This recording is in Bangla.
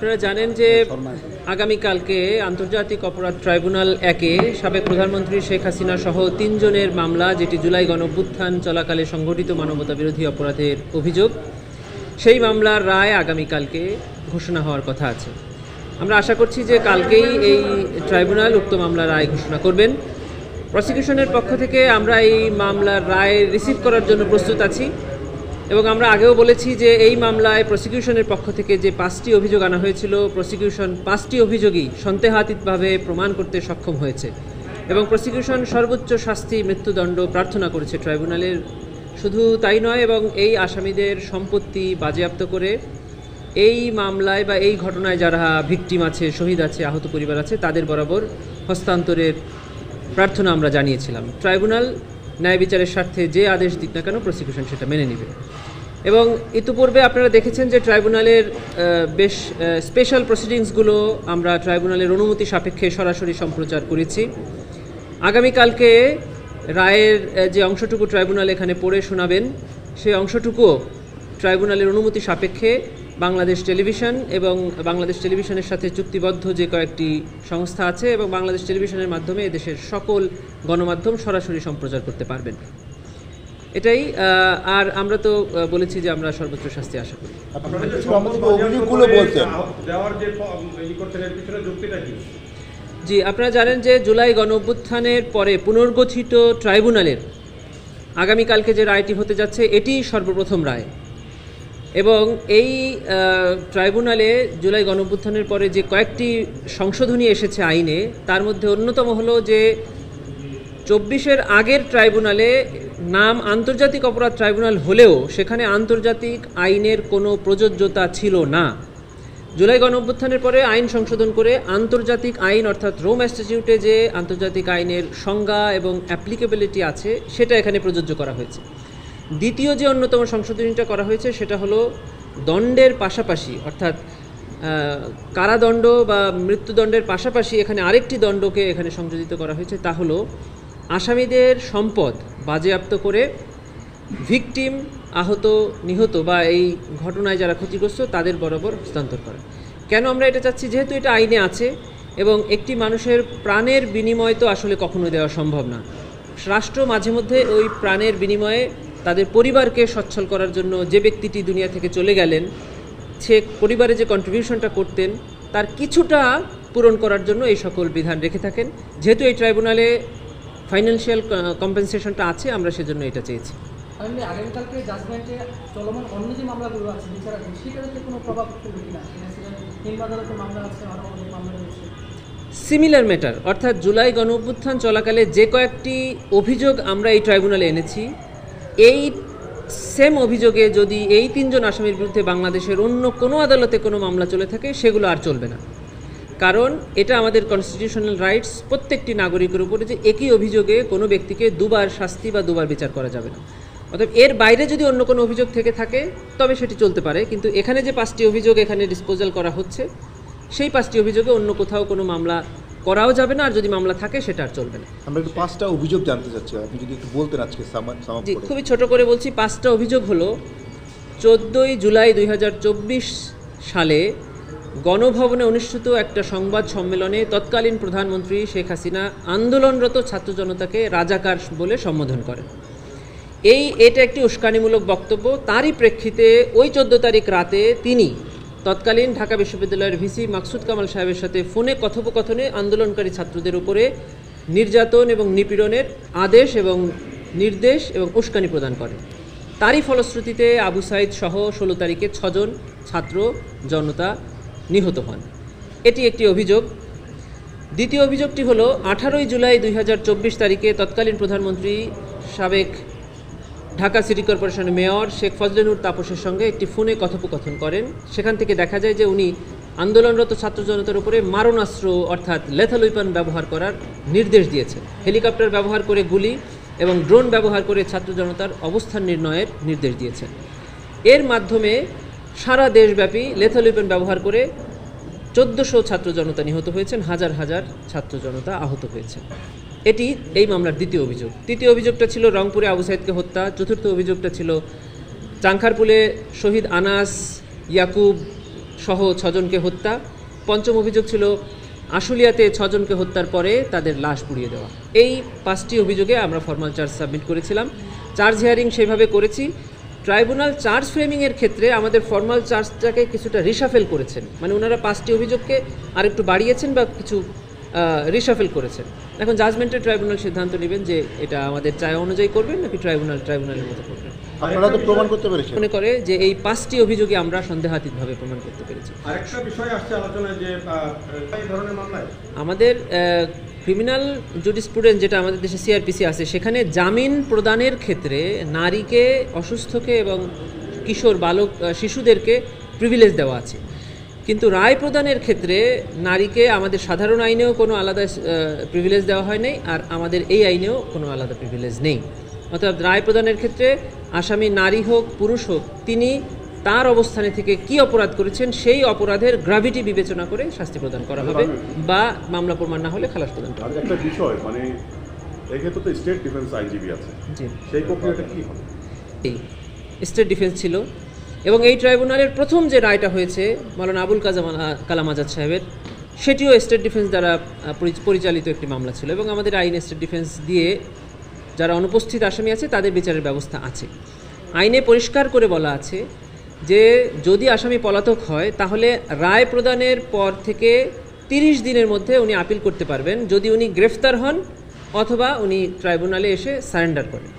আপনারা জানেন যে আগামীকালকে আন্তর্জাতিক অপরাধ ট্রাইব্যুনাল একে সাবেক প্রধানমন্ত্রী শেখ হাসিনা সহ তিনজনের মামলা, যেটি জুলাই গণঅভ্যুত্থান চলাকালে সংঘটিত মানবতা বিরোধী অপরাধের অভিযোগ। সেই মামলার রায় আগামীকালকে ঘোষণা হওয়ার কথা আছে। আমরা আশা করছি যে কালকেই এই ট্রাইব্যুনাল উক্ত মামলার রায় ঘোষণা করবেন। প্রসিকিউশনের পক্ষ থেকে আমরা এই মামলার রায় রিসিভ করার জন্য প্রস্তুত আছি। এবং আমরা আগেও বলেছি যে এই মামলায় প্রসিকিউশনের পক্ষ থেকে যে পাঁচটি অভিযোগ আনা হয়েছিল প্রসিকিউশন পাঁচটি অভিযোগই সন্দেহাতীতভাবে প্রমাণ করতে সক্ষম হয়েছে এবং প্রসিকিউশন সর্বোচ্চ শাস্তি, মৃত্যুদণ্ড প্রার্থনা করেছে ট্রাইব্যুনালের শুধু তাই নয়, এবং এই আসামিদের সম্পত্তি বাজেয়াপ্ত করে এই মামলায় বা এই ঘটনায় যারা ভিকটিম আছে, শহীদ আছে, আহত পরিবার আছে, তাদের বরাবর হস্তান্তরের প্রার্থনা আমরা জানিয়েছিলাম। ট্রাইব্যুনাল ন্যায় বিচারের স্বার্থে যে আদেশ দিক না কেন প্রসিকিউশন সেটা মেনে নেবে। এবং ইতিপূর্বে আপনারা দেখেছেন যে ট্রাইব্যুনালের বেশ স্পেশাল প্রসিডিংসগুলো আমরা ট্রাইব্যুনালের অনুমতি সাপেক্ষে সরাসরি সম্প্রচার করেছি। আগামীকালকে রায়ের যে অংশটুকু ট্রাইব্যুনাল এখানে পড়ে শোনাবেন, সেই অংশটুকুও ট্রাইব্যুনালের অনুমতি সাপেক্ষে বাংলাদেশ টেলিভিশন এবং বাংলাদেশ টেলিভিশনের সাথে চুক্তিবদ্ধ যে কয়েকটি সংস্থা আছে এবং বাংলাদেশ টেলিভিশনের মাধ্যমে এদেশের সকল গণমাধ্যম সরাসরি সম্প্রচার করতে পারবেন। এটাই আর আমরা তো বলেছি যে আমরা সর্বোচ্চ শাস্তি আশা করি। জি আপনারা জানেন যে জুলাই গণ অভ্যুত্থানের পরে পুনর্গঠিত ট্রাইব্যুনালের আগামীকালকে যে রায়টি হতে যাচ্ছে এটি সর্বপ্রথম রায়। এবং এই ট্রাইব্যুনালে জুলাই গণ অভ্যুত্থানের পরে যে কয়েকটি সংশোধনী এসেছে আইনে, তার মধ্যে অন্যতম হলো যে চব্বিশের আগের ট্রাইব্যুনালে নাম আন্তর্জাতিক অপরাধ ট্রাইব্যুনাল হলেও সেখানে আন্তর্জাতিক আইনের কোনো প্রযোজ্যতা ছিল না। জুলাই গণ অভ্যুত্থানের পরে আইন সংশোধন করে আন্তর্জাতিক আইন অর্থাৎ রোম অ্যাস্টিটিউটে যে আন্তর্জাতিক আইনের সংজ্ঞা এবং অ্যাপ্লিকেবিলিটি আছে, সেটা এখানে প্রযোজ্য করা হয়েছে। দ্বিতীয় যে অন্যতম সংশোধনীটা করা হয়েছে সেটা হলো দণ্ডের পাশাপাশি, অর্থাৎ কারাদণ্ড বা মৃত্যুদণ্ডের পাশাপাশি এখানে আরেকটি দণ্ডকে এখানে সংযোজিত করা হয়েছে, তা হলো আসামিদের সম্পদ বাজেয়াপ্ত করে ভিকটিম আহত, নিহত বা এই ঘটনায় যারা ক্ষতিগ্রস্ত তাদের বরাবর হস্তান্তর করা। কেন আমরা এটা চাচ্ছি? যেহেতু এটা আইনে আছে এবং একটি মানুষের প্রাণের বিনিময় তো আসলে কখনো দেওয়া সম্ভব না। রাষ্ট্র মাঝে মধ্যে ওই প্রাণের বিনিময়ে তাদের পরিবারকে সচ্ছল করার জন্য যে ব্যক্তিটি দুনিয়া থেকে চলে গেলেন সে পরিবারে যে কন্ট্রিবিউশনটা করতেন তার কিছুটা পূরণ করার জন্য এই সকল বিধান রেখে থাকেন। যেহেতু এই ট্রাইব্যুনালে ফাইন্যান্সিয়াল কম্পেনসেশনটা আছে আমরা সেজন্য এটা চেয়েছি। আগামীকালকে জাজমেন্টে চলমান অন্য যে মামলাগুলো আছে বিচারাধীন সেটাতে কোনো প্রভাব পড়বে কিনা? মামলা আছে আরও অনেক মামলা রয়েছে। সিমিলার ম্যাটার অর্থাৎ জুলাই গণ অভ্যুত্থান চলাকালে যে কয়েকটি অভিযোগ আমরা এই ট্রাইব্যুনালে এনেছি এই সেম অভিযোগে যদি এই তিনজন আসামির বিরুদ্ধে বাংলাদেশের অন্য কোনো আদালতে কোনো মামলা চলে থাকে, সেগুলো আর চলবে না। কারণ এটা আমাদের কনস্টিটিউশনাল রাইটস প্রত্যেকটি নাগরিকের উপরে যে একই অভিযোগে কোনো ব্যক্তিকে দুবার শাস্তি বা দুবার বিচার করা যাবে না। অতএব এর বাইরে যদি অন্য কোনো অভিযোগ থেকে থাকে, তবে সেটি চলতে পারে। কিন্তু এখানে যে পাঁচটি অভিযোগ এখানে ডিসপোজাল করা হচ্ছে, সেই পাঁচটি অভিযোগে অন্য কোথাও কোনো মামলা করাও যাবে না আর যদি মামলা থাকে সেটা আর চলবে না। আমরা একটু পাঁচটা অভিযোগ জানতে চাচ্ছি আপনি যদি একটু বলতেন আজকে জি খুবই ছোট করে বলছি পাঁচটা অভিযোগ হলো চোদ্দোই জুলাই দুই হাজার চব্বিশ সালে গণভবনে অনুষ্ঠিত একটা সংবাদ সম্মেলনে তৎকালীন প্রধানমন্ত্রী শেখ হাসিনা আন্দোলনরত ছাত্র জনতাকে রাজাকার বলে সম্বোধন করেন। এই এটা একটি উস্কানিমূলক বক্তব্য তারই প্রেক্ষিতে ওই চোদ্দ তারিখ রাতে তিনি তৎকালীন ঢাকা বিশ্ববিদ্যালয়ের ভিসি মাকসুদ কামাল সাহেবের সাথে ফোনে কথোপকথনে আন্দোলনকারী ছাত্রদের উপরে নির্যাতন এবং নিপীড়নের আদেশ এবং নির্দেশ এবং উস্কানি প্রদান করেন তারই ফলশ্রুতিতে আবু সাইদ সহ ষোলো তারিখে ছজন ছাত্র জনতা নিহত হন। এটি একটি অভিযোগ। দ্বিতীয় অভিযোগটি হলো, আঠারোই জুলাই দুই হাজার চব্বিশ তারিখে তৎকালীন প্রধানমন্ত্রী সাবেক ঢাকা সিটি কর্পোরেশনের মেয়র শেখ ফজলেনুর তাপসের সঙ্গে একটি ফোনে কথোপকথন করেন। সেখান থেকে দেখা যায় যে উনি আন্দোলনরত ছাত্র জনতার উপরে মারণাস্ত্র, অর্থাৎ লেথাল উইপন ব্যবহার করার নির্দেশ দিয়েছেন হেলিকপ্টার ব্যবহার করে গুলি এবং ড্রোন ব্যবহার করে ছাত্র জনতার অবস্থান নির্ণয়ের নির্দেশ দিয়েছেন এর মাধ্যমে সারা দেশব্যাপী লেথাল উইপন ব্যবহার করে চোদ্দোশো ছাত্র জনতা নিহত হয়েছেন, হাজার হাজার ছাত্র জনতা আহত হয়েছেন। এটি এই মামলার দ্বিতীয় অভিযোগ। তৃতীয় অভিযোগটা ছিল রংপুরে আবু সাইদকে হত্যা। চতুর্থ অভিযোগটা ছিল চাংখারপুলে শহীদ আনাস, ইয়াকুব সহ ছজনকে হত্যা। পঞ্চম অভিযোগ ছিল আশুলিয়াতে ছজনকে হত্যার পরে তাদের লাশ পুড়িয়ে দেওয়া। এই পাঁচটি অভিযোগে আমরা ফর্মাল চার্জ সাবমিট করেছিলাম। চার্জ হিয়ারিং সেভাবে করেছি। ট্রাইব্যুনাল চার্জ ফ্রেমিংয়ের ক্ষেত্রে আমাদের ফর্মাল চার্জটাকে কিছুটা রিসাফেল করেছেন। মানে ওনারা পাঁচটি অভিযোগকে আরেকটু বাড়িয়েছেন বা কিছু রিসাফেল করেছেন। এখন জাজমেন্টের ট্রাইব্যুনাল সিদ্ধান্ত নেবেন যে এটা আমাদের চায় অনুযায়ী করবেন নাকি ট্রাইব্যুনাল ট্রাইব্যুনালের মতো করবেন। আপনারা তো প্রমাণ করতে পেরেছেন। মনে করে যে এই পাঁচটি অভিযোগে আমরা সন্দেহাতীতভাবে প্রমাণ করতে পেরেছি। আরেকটা বিষয় আসছে আলোচনায় যে এই ধরনের মামলায়। আমাদের ক্রিমিনাল জুডিসপ্রুডেন্স যেটা আমাদের দেশে সিআরপিসি আছে সেখানে জামিন প্রদানের ক্ষেত্রে নারীকে অসুস্থকে এবং কিশোর বালক শিশুদেরকে প্রিভিলেজ দেওয়া আছে। কিন্তু রায় প্রদানের ক্ষেত্রে নারীকে আমাদের সাধারণ আইনেও কোনো আলাদা প্রিভিলেজ দেওয়া হয় নাই আর আমাদের এই আইনেও কোনো আলাদা প্রিভিলেজ নেই। অর্থাৎ রায় প্রদানের ক্ষেত্রে আসামি নারী হোক পুরুষ হোক তিনি তার অবস্থানে থেকে কি অপরাধ করেছেন সেই অপরাধের গ্রাভিটি বিবেচনা করে শাস্তি প্রদান করা হবে বা মামলা প্রমাণ না হলে খালাস প্রদান করা একটা বিষয় মানে এক্ষেত্রে তো স্টেট ডিফেন্স আইনজীবী আছে। সেই প্রক্রিয়াটা কি হবে? এই স্টেট ডিফেন্স ছিল এবং এই ট্রাইব্যুনালের প্রথম যে রায়টা হয়েছে, মালানা আবুল কাজাম কালাম আজাদ সাহেবের, সেটিও স্টেট ডিফেন্স দ্বারা পরিচালিত একটি মামলা ছিল এবং আমাদের আইনে স্টেট ডিফেন্স দিয়ে যারা অনুপস্থিত আসামি আছে, তাদের বিচারের ব্যবস্থা আছে। আইনে পরিষ্কার করে বলা আছে যে, যদি আসামি পলাতক হয়, তাহলে রায় প্রদানের পর থেকে তিরিশ দিনের মধ্যে উনি আপিল করতে পারবেন। যদি উনি গ্রেফতার হন, অথবা উনি ট্রাইব্যুনালে এসে সারেন্ডার করেন।